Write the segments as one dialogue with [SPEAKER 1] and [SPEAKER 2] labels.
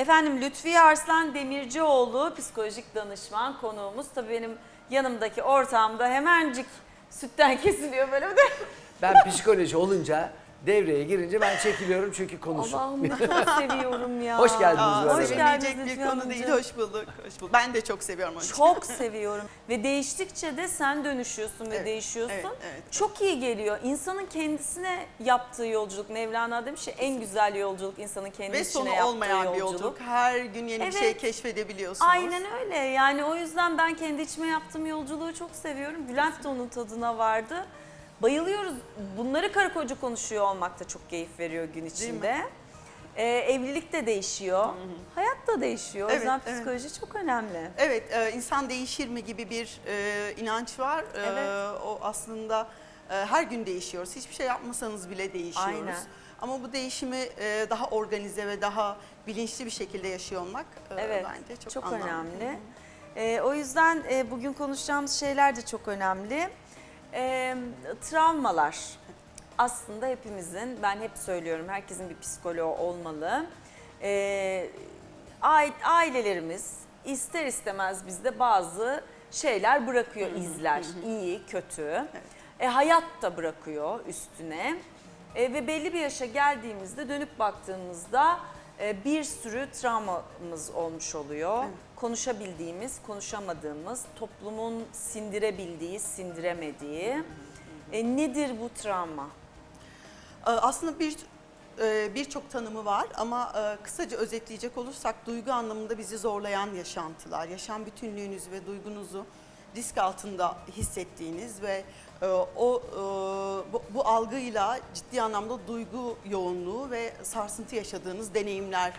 [SPEAKER 1] Efendim Lütfiye Arslan Demircioğlu psikolojik danışman konuğumuz. Tabii benim yanımdaki ortağımda hemencik sütten kesiliyor böyle de.
[SPEAKER 2] Ben psikoloji olunca devreye girince ben çekiliyorum çünkü konusu.
[SPEAKER 1] Allah'ım çok seviyorum ya.
[SPEAKER 2] Hoş geldiniz
[SPEAKER 3] Aa,
[SPEAKER 2] bu arada.
[SPEAKER 1] Hoş
[SPEAKER 3] sevilecek
[SPEAKER 1] geldiniz
[SPEAKER 3] bir konu değil. Hoş bulduk. Hoş bulduk. Ben de çok seviyorum onu.
[SPEAKER 1] Çok seviyorum ve değiştikçe de sen dönüşüyorsun ve
[SPEAKER 3] Evet,
[SPEAKER 1] değişiyorsun.
[SPEAKER 3] evet, evet.
[SPEAKER 1] Çok iyi geliyor. İnsanın kendisine yaptığı yolculuk. Mevlana demiş ya en güzel yolculuk insanın kendi
[SPEAKER 3] Ve
[SPEAKER 1] içine
[SPEAKER 3] sonu
[SPEAKER 1] yaptığı
[SPEAKER 3] olmayan bir yolculuk. Her gün yeni bir şey
[SPEAKER 1] Evet.
[SPEAKER 3] keşfedebiliyorsunuz.
[SPEAKER 1] Aynen öyle. Yani o yüzden ben kendi içime yaptığım yolculuğu çok seviyorum. Bülent de onun tadına vardı. Bayılıyoruz. Bunları karı koca konuşuyor olmak da çok keyif veriyor gün içinde. Ee, evlilik de değişiyor. Hayat da değişiyor. O
[SPEAKER 3] Evet,
[SPEAKER 1] yüzden
[SPEAKER 3] evet.
[SPEAKER 1] psikoloji çok önemli.
[SPEAKER 3] Evet, e, insan değişir mi gibi bir e, inanç var. E,
[SPEAKER 1] Evet.
[SPEAKER 3] O aslında e, her gün değişiyoruz. Hiçbir şey yapmasanız bile değişiyoruz.
[SPEAKER 1] Aynen.
[SPEAKER 3] Ama bu değişimi e, daha organize ve daha bilinçli bir şekilde yaşıyor olmak e,
[SPEAKER 1] Evet,
[SPEAKER 3] bence çok,
[SPEAKER 1] çok,
[SPEAKER 3] anlamlı.
[SPEAKER 1] önemli. Ee, o yüzden e, bugün konuşacağımız şeyler de çok önemli. Ee, travmalar aslında hepimizin, ben hep söylüyorum herkesin bir psikoloğu olmalı. Ai- ailelerimiz ister istemez bizde bazı şeyler bırakıyor, izler. iyi, kötü. E, hayat da bırakıyor üstüne. E, ve belli bir yaşa geldiğimizde dönüp baktığımızda e, bir sürü travmamız olmuş oluyor. Konuşabildiğimiz, konuşamadığımız, toplumun sindirebildiği, sindiremediği. E, nedir bu travma?
[SPEAKER 3] E, Aslında bir e, birçok tanımı var ama e, kısaca özetleyecek olursak duygu anlamında bizi zorlayan yaşantılar, yaşam bütünlüğünüzü ve duygunuzu risk altında hissettiğiniz ve o bu, bu algıyla ciddi anlamda duygu yoğunluğu ve sarsıntı yaşadığınız deneyimler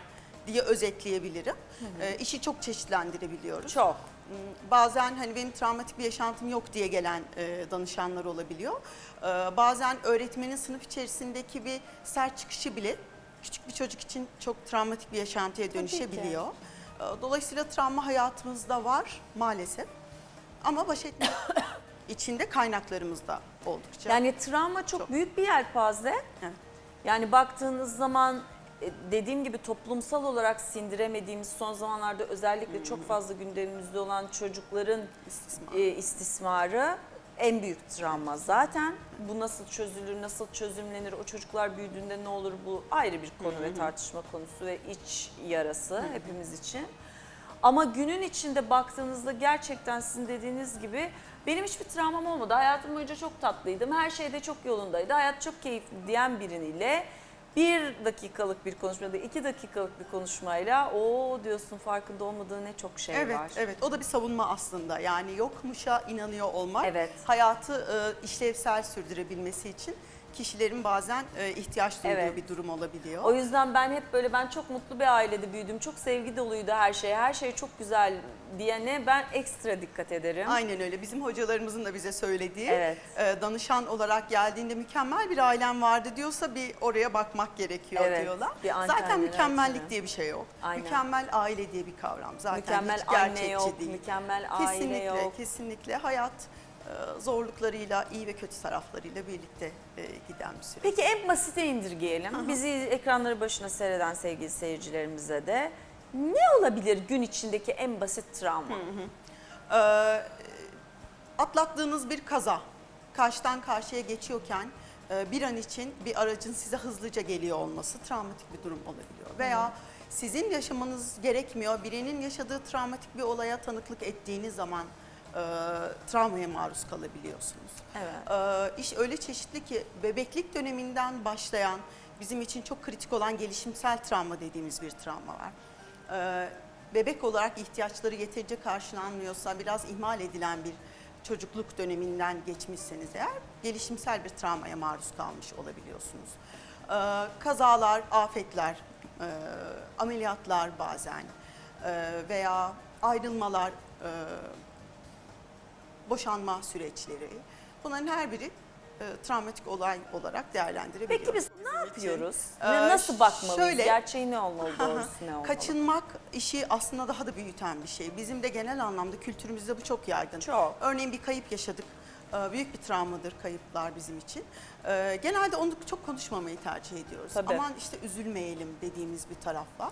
[SPEAKER 3] diye özetleyebilirim. E, işi çok çeşitlendirebiliyoruz.
[SPEAKER 1] Çok.
[SPEAKER 3] Hmm, Bazen hani benim travmatik bir yaşantım yok diye gelen e, danışanlar olabiliyor. E, bazen öğretmenin sınıf içerisindeki bir sert çıkışı bile küçük bir çocuk için çok travmatik bir yaşantıya dönüşebiliyor. E, dolayısıyla travma hayatımızda var maalesef. Ama baş etmek için de kaynaklarımız da oldukça.
[SPEAKER 1] Yani travma çok,
[SPEAKER 3] Çok.
[SPEAKER 1] büyük bir yelpaze.
[SPEAKER 3] Evet.
[SPEAKER 1] Yani baktığınız zaman dediğim gibi toplumsal olarak sindiremediğimiz son zamanlarda özellikle çok fazla gündemimizde olan çocukların
[SPEAKER 3] İstismar.
[SPEAKER 1] e, istismarı en büyük travma zaten. Bu nasıl çözülür, nasıl çözümlenir, o çocuklar büyüdüğünde ne olur bu ayrı bir konu ve tartışma konusu ve iç yarası hepimiz için. Ama günün içinde baktığınızda gerçekten sizin dediğiniz gibi benim hiçbir travmam olmadı. Hayatım boyunca çok tatlıydım. Her şeyde çok yolundaydı. Hayat çok keyifli diyen biriniyle bir dakikalık bir konuşmada, iki dakikalık bir konuşmayla o diyorsun farkında olmadığı ne çok şey
[SPEAKER 3] Evet,
[SPEAKER 1] var.
[SPEAKER 3] evet. O da bir savunma aslında. Yani yokmuşa inanıyor olmak,
[SPEAKER 1] Evet.
[SPEAKER 3] hayatı e, işlevsel sürdürebilmesi için kişilerin bazen e, ihtiyaç duyduğu
[SPEAKER 1] Evet.
[SPEAKER 3] bir durum olabiliyor.
[SPEAKER 1] O yüzden ben hep böyle ben çok mutlu bir ailede büyüdüm. Çok sevgi doluydu her şey. Her şey çok güzel diyene ben ekstra dikkat ederim.
[SPEAKER 3] Aynen öyle. Bizim hocalarımızın da bize söylediği,
[SPEAKER 1] Evet.
[SPEAKER 3] e, danışan olarak geldiğinde mükemmel bir ailem vardı diyorsa bir oraya bakmak gerekiyor
[SPEAKER 1] Evet,
[SPEAKER 3] diyorlar.
[SPEAKER 1] bir
[SPEAKER 3] Zaten mükemmellik
[SPEAKER 1] açıyor.
[SPEAKER 3] diye bir şey yok.
[SPEAKER 1] Aynen.
[SPEAKER 3] Mükemmel aile diye bir kavram zaten
[SPEAKER 1] mükemmel
[SPEAKER 3] hiç
[SPEAKER 1] anne
[SPEAKER 3] gerçekçi
[SPEAKER 1] yok,
[SPEAKER 3] değil.
[SPEAKER 1] mükemmel aile
[SPEAKER 3] kesinlikle,
[SPEAKER 1] yok.
[SPEAKER 3] kesinlikle hayat zorluklarıyla, iyi ve kötü taraflarıyla birlikte e, giden bir süreç.
[SPEAKER 1] Peki en basite indirgeyelim. Bizi ekranları başına seyreden sevgili seyircilerimize de ne olabilir gün içindeki en basit travma?
[SPEAKER 3] Ee, atlattığınız bir kaza, karşıdan karşıya geçiyorken e, bir an için bir aracın size hızlıca geliyor olması travmatik bir durum olabiliyor. Veya sizin yaşamanız gerekmiyor, birinin yaşadığı travmatik bir olaya tanıklık ettiğiniz zaman e, travmaya maruz kalabiliyorsunuz.
[SPEAKER 1] Evet.
[SPEAKER 3] Ee, iş öyle çeşitli ki bebeklik döneminden başlayan bizim için çok kritik olan gelişimsel travma dediğimiz bir travma var. Ee, bebek olarak ihtiyaçları yeterince karşılanmıyorsa biraz ihmal edilen bir çocukluk döneminden geçmişseniz eğer gelişimsel bir travmaya maruz kalmış olabiliyorsunuz. Ee, kazalar, afetler, e, ameliyatlar bazen e, veya ayrılmalar, e, boşanma süreçleri bunların her biri e, travmatik olay olarak değerlendirebiliyoruz.
[SPEAKER 1] Peki biz ne yapıyoruz?
[SPEAKER 3] Ee,
[SPEAKER 1] Ne- Nasıl bakmalıyız?
[SPEAKER 3] şöyle-
[SPEAKER 1] Gerçeği ne olmalı, doğrusu ne olmalı?
[SPEAKER 3] Kaçınmak işi aslında daha da büyüten bir şey. Bizim de genel anlamda kültürümüzde bu çok yaygın.
[SPEAKER 1] Çok.
[SPEAKER 3] Örneğin bir kayıp yaşadık. Ee, Büyük bir travmadır kayıplar bizim için. Ee, Genelde onu çok konuşmamayı tercih ediyoruz.
[SPEAKER 1] Tabii.
[SPEAKER 3] Aman işte üzülmeyelim dediğimiz bir taraf var.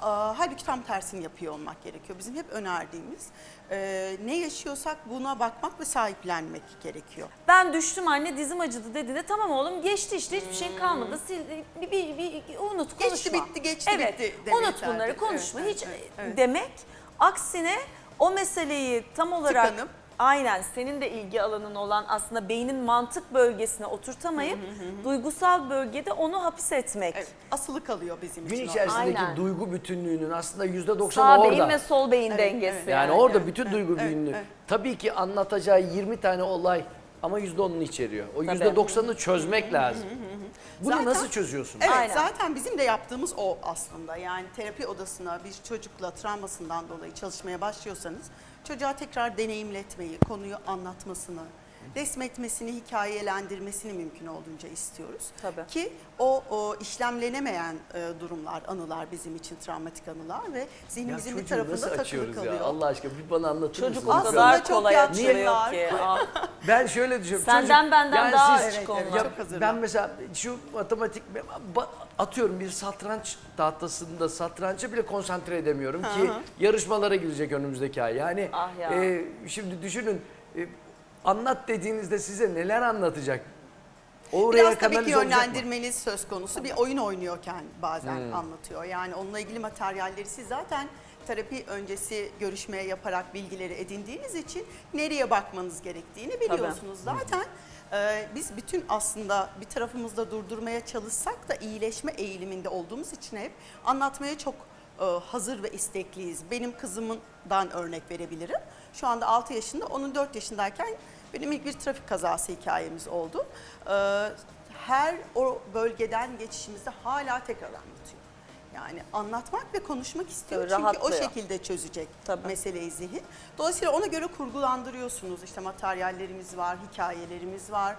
[SPEAKER 3] Halbuki tam tersini yapıyor olmak gerekiyor. Bizim hep önerdiğimiz e, ne yaşıyorsak buna bakmak ve sahiplenmek gerekiyor.
[SPEAKER 1] Ben düştüm anne dizim acıdı dediğinde tamam oğlum geçti işte hiçbir şey kalmadı. Sil, bir, bir, bir- unut konuşma.
[SPEAKER 3] Geçti, bitti, geçti,
[SPEAKER 1] evet,
[SPEAKER 3] bitti demeyi
[SPEAKER 1] Unut bunları konuşma
[SPEAKER 3] evet,
[SPEAKER 1] hiç
[SPEAKER 3] evet, evet.
[SPEAKER 1] demek. Aksine o meseleyi tam olarak
[SPEAKER 3] Tıkanıp.
[SPEAKER 1] Aynen senin de ilgi alanın olan aslında beynin mantık bölgesine oturtamayıp duygusal bölgede onu hapsetmek.
[SPEAKER 3] Evet, asılı kalıyor bizim
[SPEAKER 2] Gün
[SPEAKER 3] için. o.
[SPEAKER 2] içerisindeki
[SPEAKER 1] Aynen.
[SPEAKER 2] duygu bütünlüğünün aslında yüzde
[SPEAKER 1] Sağ
[SPEAKER 2] doksanı
[SPEAKER 1] beyin
[SPEAKER 2] orada.
[SPEAKER 1] ve sol beyin
[SPEAKER 3] Evet,
[SPEAKER 1] dengesi.
[SPEAKER 3] evet.
[SPEAKER 2] Yani
[SPEAKER 1] yani.
[SPEAKER 2] orada
[SPEAKER 3] evet,
[SPEAKER 2] bütün
[SPEAKER 3] evet,
[SPEAKER 2] duygu
[SPEAKER 3] evet,
[SPEAKER 2] bütünlüğü.
[SPEAKER 3] evet.
[SPEAKER 2] Tabii ki anlatacağı 20 tane olay ama yüzde onunu içeriyor. O
[SPEAKER 1] Tabii.
[SPEAKER 2] yüzde doksanını çözmek lazım. Bunu
[SPEAKER 3] Zaten-
[SPEAKER 2] nasıl çözüyorsunuz?
[SPEAKER 3] Evet
[SPEAKER 1] Aynen.
[SPEAKER 3] zaten bizim de yaptığımız o aslında. Yani terapi odasına bir çocukla travmasından dolayı çalışmaya başlıyorsanız çocuğa tekrar deneyimletmeyi, konuyu anlatmasını, resmetmesini, hikayelendirmesini mümkün olduğunca istiyoruz.
[SPEAKER 1] Tabii.
[SPEAKER 3] Ki o, o işlemlenemeyen e, durumlar, anılar bizim için travmatik anılar ve
[SPEAKER 2] Ya
[SPEAKER 3] zihnimizin bir
[SPEAKER 2] çocuğu
[SPEAKER 3] tarafında takılı
[SPEAKER 2] açıyoruz
[SPEAKER 3] kalıyor.
[SPEAKER 2] ya? Allah aşkına bir bana anlatır
[SPEAKER 1] Çocuk o
[SPEAKER 2] mısınız?
[SPEAKER 3] Aslında
[SPEAKER 1] kadar
[SPEAKER 3] çok
[SPEAKER 1] kolay açılıyor ki. Ah.
[SPEAKER 2] Ben şöyle düşünüyorum.
[SPEAKER 1] Senden
[SPEAKER 2] çocuk-
[SPEAKER 1] benden
[SPEAKER 2] yani
[SPEAKER 1] daha
[SPEAKER 2] siz-
[SPEAKER 1] açık
[SPEAKER 3] Evet,
[SPEAKER 1] onlar.
[SPEAKER 3] Çok hazırlar.
[SPEAKER 2] ben mesela şu matematik ba- atıyorum bir satranç tahtasında satranca bile konsantre edemiyorum ki yarışmalara girecek önümüzdeki ay. Yani
[SPEAKER 1] Ah ya.
[SPEAKER 2] e, şimdi düşünün e, anlat dediğinizde size neler anlatacak? Oraya
[SPEAKER 3] Biraz tabii ki
[SPEAKER 2] kanalize olacak mı?
[SPEAKER 3] yönlendirmeniz söz konusu. Bir oyun oynuyorken bazen anlatıyor. Yani onunla ilgili materyalleri siz zaten terapi öncesi görüşmeye yaparak bilgileri edindiğiniz için nereye bakmanız gerektiğini biliyorsunuz. Zaten e, biz bütün aslında bir tarafımızda durdurmaya çalışsak da iyileşme eğiliminde olduğumuz için hep anlatmaya çok e, hazır ve istekliyiz. Benim kızımdan örnek verebilirim. Şu anda 6 yaşında, onun 4 yaşındayken benim ilk bir trafik kazası hikayemiz oldu. E, Her o bölgeden geçişimizde hala tekrar anlatıyor. Yani anlatmak ve konuşmak istiyor
[SPEAKER 1] Tabii,
[SPEAKER 3] çünkü o
[SPEAKER 1] rahatlıyor.
[SPEAKER 3] şekilde çözecek
[SPEAKER 1] Tabii.
[SPEAKER 3] meseleyi zihin. Dolayısıyla ona göre kurgulandırıyorsunuz. İşte materyallerimiz var, hikayelerimiz var.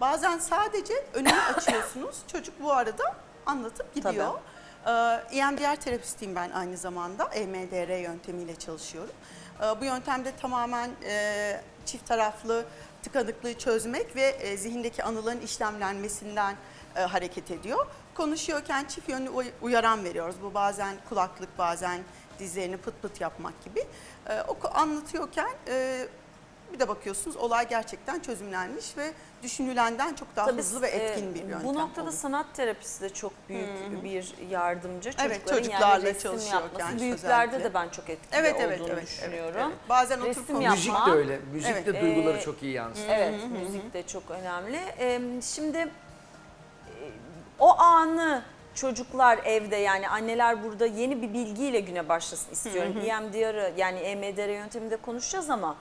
[SPEAKER 3] Bazen sadece önünü açıyorsunuz. Çocuk bu arada anlatıp gidiyor. Ee, EMDR terapistiyim ben aynı zamanda. EMDR yöntemiyle çalışıyorum. Ee, bu yöntemde tamamen e, çift taraflı tıkanıklığı çözmek ve e, zihindeki anıların işlemlenmesinden e, hareket ediyor. Konuşuyorken çift yönlü uy- uyaran veriyoruz. Bu bazen kulaklık, bazen dizlerini pıt pıt yapmak gibi. E, o ko- anlatıyorken e, bir de bakıyorsunuz olay gerçekten çözümlenmiş ve düşünülenden çok daha
[SPEAKER 1] Tabii,
[SPEAKER 3] hızlı ve etkin
[SPEAKER 1] e,
[SPEAKER 3] bir yöntem
[SPEAKER 1] Bu noktada
[SPEAKER 3] oluyor.
[SPEAKER 1] sanat terapisi de çok büyük bir yardımcı.
[SPEAKER 3] Evet,
[SPEAKER 1] Çocukların
[SPEAKER 3] çocuklarla
[SPEAKER 1] yani resim
[SPEAKER 3] çalışıyorken
[SPEAKER 1] yapması. Büyüklerde
[SPEAKER 3] özellikle.
[SPEAKER 1] de ben çok etkili
[SPEAKER 3] Evet, evet,
[SPEAKER 1] olduğunu
[SPEAKER 3] evet,
[SPEAKER 1] düşünüyorum.
[SPEAKER 3] evet, evet. Bazen oturup
[SPEAKER 1] Resim
[SPEAKER 3] konuşmak.
[SPEAKER 2] Müzik
[SPEAKER 1] yapma.
[SPEAKER 2] de öyle. Müzik
[SPEAKER 3] Evet.
[SPEAKER 2] de duyguları
[SPEAKER 1] Ee,
[SPEAKER 2] çok iyi yansıtıyor.
[SPEAKER 1] Evet, müzik de çok önemli. Ee, şimdi o anı çocuklar evde yani anneler burada yeni bir bilgiyle güne başlasın istiyorum. EMDR'ı yani EMDR yönteminde konuşacağız ama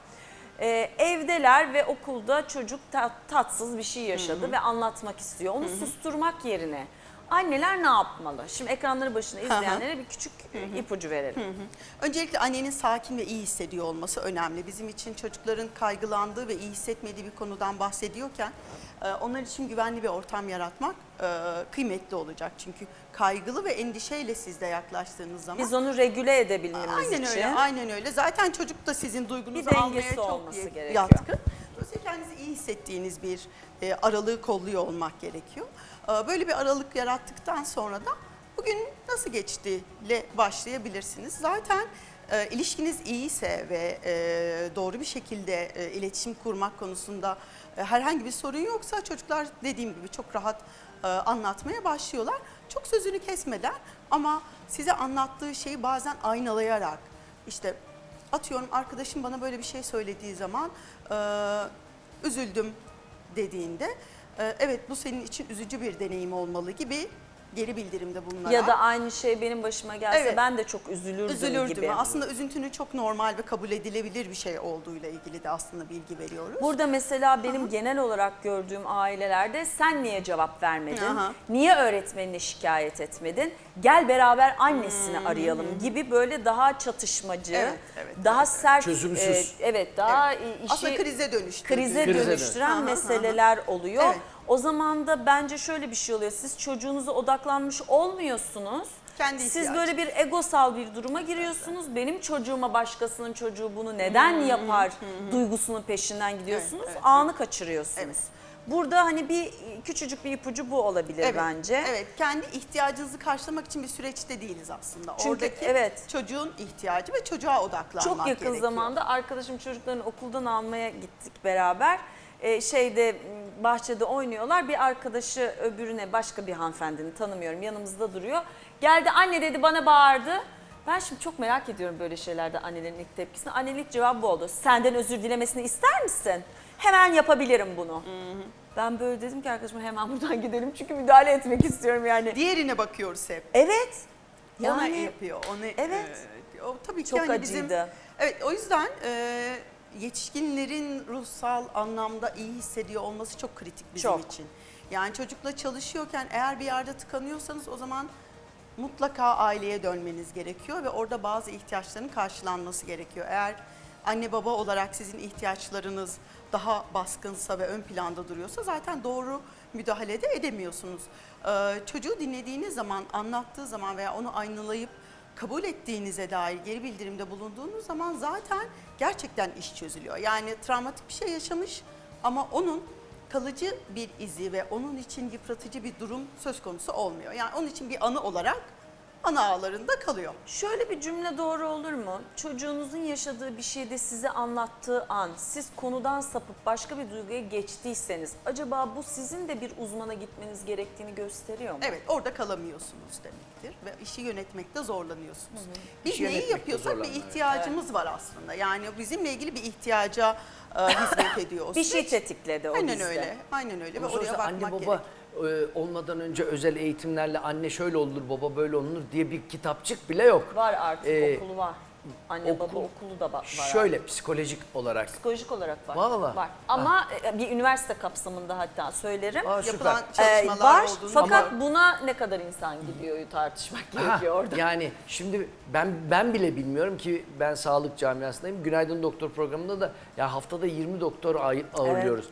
[SPEAKER 1] e, evdeler ve okulda çocuk ta- tatsız bir şey yaşadı ve anlatmak istiyor. Onu susturmak yerine anneler ne yapmalı? Şimdi ekranları başında izleyenlere bir küçük e, ipucu verelim.
[SPEAKER 3] Öncelikle annenin sakin ve iyi hissediyor olması önemli. Bizim için çocukların kaygılandığı ve iyi hissetmediği bir konudan bahsediyorken e, onlar için güvenli bir ortam yaratmak e, kıymetli olacak. Çünkü kaygılı ve endişeyle siz de yaklaştığınız zaman
[SPEAKER 1] Biz onu regüle edebilmemiz
[SPEAKER 3] aynen
[SPEAKER 1] için.
[SPEAKER 3] öyle, aynen öyle. Zaten çocuk da sizin duygunuzu almaya çok
[SPEAKER 1] olması
[SPEAKER 3] y-
[SPEAKER 1] gerekiyor.
[SPEAKER 3] yatkın. Dolayısıyla kendinizi iyi hissettiğiniz bir e, aralığı kolluyor olmak gerekiyor. E, böyle bir aralık yarattıktan sonra da bugün nasıl geçtiyle başlayabilirsiniz. Zaten e, ilişkiniz iyiyse ve e, doğru bir şekilde e, iletişim kurmak konusunda e, herhangi bir sorun yoksa çocuklar dediğim gibi çok rahat anlatmaya başlıyorlar. Çok sözünü kesmeden ama size anlattığı şeyi bazen aynalayarak işte atıyorum arkadaşım bana böyle bir şey söylediği zaman üzüldüm dediğinde e, evet bu senin için üzücü bir deneyim olmalı gibi geri bildirimde bulunarak.
[SPEAKER 1] Ya da aynı şey benim başıma gelse
[SPEAKER 3] Evet.
[SPEAKER 1] ben de çok üzülürdüm,
[SPEAKER 3] üzülürdüm.
[SPEAKER 1] gibi.
[SPEAKER 3] Aslında üzüntünün çok normal ve kabul edilebilir bir şey olduğuyla ilgili de aslında bilgi veriyoruz.
[SPEAKER 1] Burada mesela benim genel olarak gördüğüm ailelerde sen niye cevap vermedin?
[SPEAKER 3] Aha.
[SPEAKER 1] Niye öğretmenine şikayet etmedin? Gel beraber annesini arayalım gibi böyle daha çatışmacı,
[SPEAKER 3] Evet, evet,
[SPEAKER 1] daha
[SPEAKER 3] evet,
[SPEAKER 1] sert,
[SPEAKER 2] Çözümsüz.
[SPEAKER 1] e, evet daha e, işi
[SPEAKER 3] Aslında krize dönüştürdüğü.
[SPEAKER 1] krize
[SPEAKER 2] Krize
[SPEAKER 1] dönüştüren
[SPEAKER 3] Aha, aha.
[SPEAKER 1] meseleler oluyor.
[SPEAKER 3] Evet.
[SPEAKER 1] O zaman da bence şöyle bir şey oluyor. Siz çocuğunuza odaklanmış olmuyorsunuz.
[SPEAKER 3] Kendi
[SPEAKER 1] Siz
[SPEAKER 3] ihtiyacı.
[SPEAKER 1] böyle bir egosal bir duruma giriyorsunuz. Benim çocuğuma başkasının çocuğu bunu neden yapar duygusunun peşinden gidiyorsunuz.
[SPEAKER 3] Evet,
[SPEAKER 1] Anı kaçırıyorsunuz.
[SPEAKER 3] Evet.
[SPEAKER 1] Burada hani bir küçücük bir ipucu bu olabilir
[SPEAKER 3] Evet,
[SPEAKER 1] bence.
[SPEAKER 3] Evet, kendi ihtiyacınızı karşılamak için bir süreçte değiliz aslında.
[SPEAKER 1] Çünkü
[SPEAKER 3] Oradaki
[SPEAKER 1] evet.
[SPEAKER 3] çocuğun ihtiyacı ve çocuğa odaklanmak
[SPEAKER 1] Çok yakın
[SPEAKER 3] gerekiyor.
[SPEAKER 1] zamanda arkadaşım çocuklarını okuldan almaya gittik beraber. Ee, şeyde bahçede oynuyorlar. Bir arkadaşı öbürüne başka bir hanımefendinin tanımıyorum yanımızda duruyor. Geldi anne dedi bana bağırdı. Ben şimdi çok merak ediyorum böyle şeylerde annelerin ilk tepkisini. Annelik cevabı bu oldu. Senden özür dilemesini ister misin? Hemen yapabilirim bunu. Ben böyle dedim ki arkadaşıma hemen buradan gidelim çünkü müdahale etmek istiyorum yani.
[SPEAKER 3] Diğerine bakıyoruz hep.
[SPEAKER 1] Evet.
[SPEAKER 3] Ona
[SPEAKER 1] Yani
[SPEAKER 3] yapıyor. Onu,
[SPEAKER 1] Evet.
[SPEAKER 3] e, o tabii ki
[SPEAKER 1] Çok
[SPEAKER 3] hani bizim
[SPEAKER 1] acıydı.
[SPEAKER 3] Evet o yüzden e, yetişkinlerin ruhsal anlamda iyi hissediyor olması çok kritik bizim
[SPEAKER 1] Çok.
[SPEAKER 3] için. Yani çocukla çalışıyorken eğer bir yerde tıkanıyorsanız o zaman mutlaka aileye dönmeniz gerekiyor ve orada bazı ihtiyaçların karşılanması gerekiyor. Eğer anne baba olarak sizin ihtiyaçlarınız daha baskınsa ve ön planda duruyorsa zaten doğru müdahale de edemiyorsunuz. Ee, çocuğu dinlediğiniz zaman, anlattığı zaman veya onu aynalayıp kabul ettiğinize dair geri bildirimde bulunduğunuz zaman zaten gerçekten iş çözülüyor. Yani travmatik bir şey yaşamış ama onun kalıcı bir izi ve onun için yıpratıcı bir durum söz konusu olmuyor. Yani onun için bir anı olarak ana ağlarında kalıyor.
[SPEAKER 1] Şöyle bir cümle doğru olur mu? Çocuğunuzun yaşadığı bir şeyde size anlattığı an, siz konudan sapıp başka bir duyguya geçtiyseniz, acaba bu sizin de bir uzmana gitmeniz gerektiğini gösteriyor mu?
[SPEAKER 3] Evet orada kalamıyorsunuz demektir ve işi yönetmekte zorlanıyorsunuz. Biz
[SPEAKER 2] İşi
[SPEAKER 3] neyi yapıyorsak bir
[SPEAKER 2] zorlanma, evet.
[SPEAKER 3] ihtiyacımız var aslında. Yani bizimle ilgili bir ihtiyaca e, hizmet ediyor.
[SPEAKER 1] Bir şey
[SPEAKER 3] süreç.
[SPEAKER 1] tetikleri o
[SPEAKER 3] Aynen
[SPEAKER 1] bizde.
[SPEAKER 3] öyle. Aynen öyle ve oraya bakmak
[SPEAKER 2] anne baba
[SPEAKER 3] gerekiyor.
[SPEAKER 2] E, olmadan önce özel eğitimlerle anne şöyle olur baba böyle olunur diye bir kitapçık bile yok.
[SPEAKER 1] Var artık
[SPEAKER 2] Ee,
[SPEAKER 1] okulu var. Anne baba
[SPEAKER 2] okul-
[SPEAKER 1] okulu da ba- var.
[SPEAKER 2] Şöyle psikolojik olarak.
[SPEAKER 1] Psikolojik olarak var.
[SPEAKER 2] Vallahi.
[SPEAKER 1] Var. Ama e, bir üniversite kapsamında hatta söylerim.
[SPEAKER 2] Aa, süper.
[SPEAKER 3] Yapılan
[SPEAKER 1] Ee,
[SPEAKER 3] çalışmalar
[SPEAKER 1] var
[SPEAKER 3] olduğunu
[SPEAKER 1] fakat
[SPEAKER 3] biliyorum.
[SPEAKER 1] buna ne kadar insan gidiyor tartışmak gerekiyor orada.
[SPEAKER 2] Yani şimdi ben ben bile bilmiyorum ki ben sağlık camiasındayım. Günaydın Doktor programında da ya haftada 20 doktor ağ- ağırlıyoruz.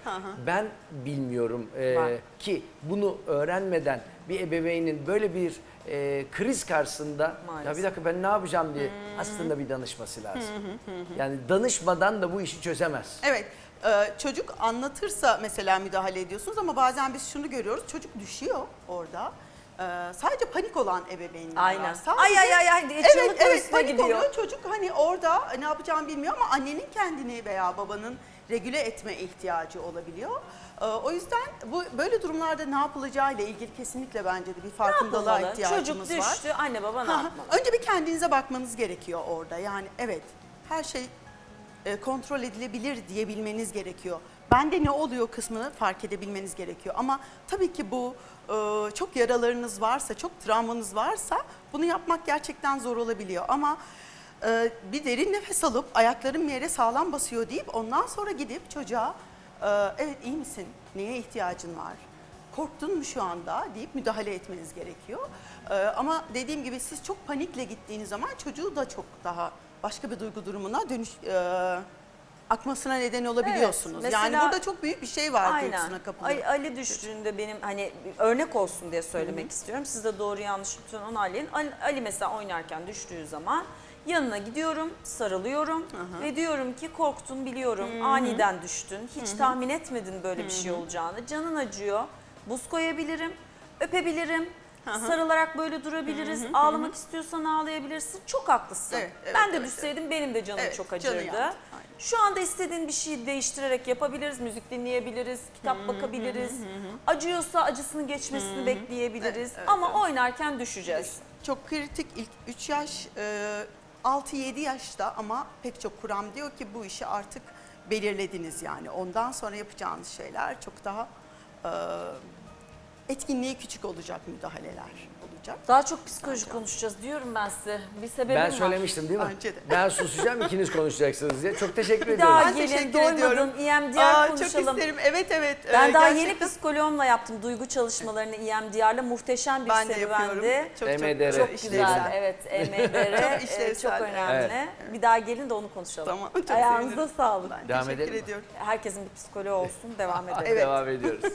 [SPEAKER 2] Ben bilmiyorum e,
[SPEAKER 1] Var.
[SPEAKER 2] ki bunu öğrenmeden bir ebeveynin böyle bir e, kriz karşısında ya
[SPEAKER 1] Maalesef.
[SPEAKER 2] bir dakika ben ne yapacağım diye aslında bir danışması lazım. Yani danışmadan da bu işi çözemez.
[SPEAKER 3] Evet. e, çocuk anlatırsa mesela müdahale ediyorsunuz ama bazen biz şunu görüyoruz. Çocuk düşüyor orada. E, sadece panik olan ebeveynler
[SPEAKER 1] Aynen.
[SPEAKER 3] var. Sadece,
[SPEAKER 1] Ay ay ay ay diye
[SPEAKER 3] Evet
[SPEAKER 1] çığlıklar
[SPEAKER 3] evet
[SPEAKER 1] üstüne
[SPEAKER 3] panik
[SPEAKER 1] gidiyor.
[SPEAKER 3] oluyor. Çocuk hani orada ne yapacağını bilmiyor ama annenin kendini veya babanın regüle etme ihtiyacı olabiliyor. E, o yüzden bu böyle durumlarda ne yapılacağıyla ilgili kesinlikle bence de bir farkındalığa
[SPEAKER 1] yapılmalı?
[SPEAKER 3] ihtiyacımız
[SPEAKER 1] Çocuk
[SPEAKER 3] var.
[SPEAKER 1] düştü, anne baba ne yapmalı?
[SPEAKER 3] Önce bir kendinize bakmanız gerekiyor orada. Yani evet her şey e, kontrol edilebilir diyebilmeniz gerekiyor. Bende ne oluyor kısmını fark edebilmeniz gerekiyor. Ama tabii ki bu e, çok yaralarınız varsa, çok travmanız varsa bunu yapmak gerçekten zor olabiliyor. Ama e, bir derin nefes alıp ayaklarım yere sağlam basıyor deyip ondan sonra gidip çocuğa evet iyi misin, neye ihtiyacın var, korktun mu şu anda deyip müdahale etmeniz gerekiyor. Ee, ama dediğim gibi siz çok panikle gittiğiniz zaman çocuğu da çok daha başka bir duygu durumuna dönüş e, akmasına neden olabiliyorsunuz.
[SPEAKER 1] Evet,
[SPEAKER 3] yani
[SPEAKER 1] mesela-
[SPEAKER 3] burada çok büyük bir şey var
[SPEAKER 1] Aynen.
[SPEAKER 3] duygusuna kapılıyor.
[SPEAKER 1] Ali, Ali düştüğünde benim hani örnek olsun diye söylemek istiyorum. Siz de doğru yanlış lütfen onaylayın. Ali, Ali mesela oynarken düştüğü zaman yanına gidiyorum, sarılıyorum ve diyorum ki korktun biliyorum. Aniden düştün. Hiç tahmin etmedin böyle bir şey olacağını. Canın acıyor. Buz koyabilirim, öpebilirim. Sarılarak böyle durabiliriz. Ağlamak istiyorsan ağlayabilirsin. Çok haklısın.
[SPEAKER 3] Evet, evet,
[SPEAKER 1] ben de
[SPEAKER 3] evet,
[SPEAKER 1] düşseydim benim de canım
[SPEAKER 3] Evet,
[SPEAKER 1] çok acırdı. Şu anda istediğin bir şeyi değiştirerek yapabiliriz. Müzik dinleyebiliriz, kitap bakabiliriz. Acıyorsa acısının geçmesini bekleyebiliriz.
[SPEAKER 3] Evet, evet,
[SPEAKER 1] Ama
[SPEAKER 3] evet.
[SPEAKER 1] oynarken düşeceğiz.
[SPEAKER 3] Çok kritik ilk 3 yaş, e, 6-7 yaşta ama pek çok kuram diyor ki bu işi artık belirlediniz yani. Ondan sonra yapacağınız şeyler çok daha e, etkinliği küçük olacak müdahaleler olacak.
[SPEAKER 1] Daha çok psikoloji konuşacağız diyorum ben size. Bir sebebim
[SPEAKER 2] Ben
[SPEAKER 1] var.
[SPEAKER 2] söylemiştim değil mi?
[SPEAKER 3] Bence de.
[SPEAKER 2] Ben susacağım ikiniz konuşacaksınız diye. Çok teşekkür
[SPEAKER 1] Bir
[SPEAKER 2] ediyorum.
[SPEAKER 1] daha
[SPEAKER 3] Ben
[SPEAKER 1] gelin
[SPEAKER 3] teşekkür
[SPEAKER 1] doymadın
[SPEAKER 3] ediyorum.
[SPEAKER 1] EMDR
[SPEAKER 3] Aa, çok
[SPEAKER 1] konuşalım.
[SPEAKER 3] isterim. Evet evet.
[SPEAKER 1] Ben
[SPEAKER 3] e,
[SPEAKER 1] daha yeni
[SPEAKER 3] gerçekten
[SPEAKER 1] psikoloğumla yaptım duygu çalışmalarını EMDR'la muhteşem bir
[SPEAKER 3] ben de
[SPEAKER 1] serüvendi.
[SPEAKER 3] yapıyorum. Çok çok,
[SPEAKER 2] EMDR.
[SPEAKER 1] Çok
[SPEAKER 3] işlevsel.
[SPEAKER 1] güzel. Evet, EMDR
[SPEAKER 3] Çok
[SPEAKER 1] e, çok,
[SPEAKER 3] işlevsel.
[SPEAKER 1] önemli. Bir daha gelin de onu konuşalım.
[SPEAKER 3] Tamam, çok
[SPEAKER 1] Ayağınıza
[SPEAKER 3] sevinirim.
[SPEAKER 1] sağlık.
[SPEAKER 3] Ben
[SPEAKER 2] Devam
[SPEAKER 3] teşekkür
[SPEAKER 2] edelim mi?
[SPEAKER 3] ediyorum.
[SPEAKER 1] Herkesin bir psikoloğu olsun. Devam edelim.
[SPEAKER 3] Evet.
[SPEAKER 2] Devam ediyoruz.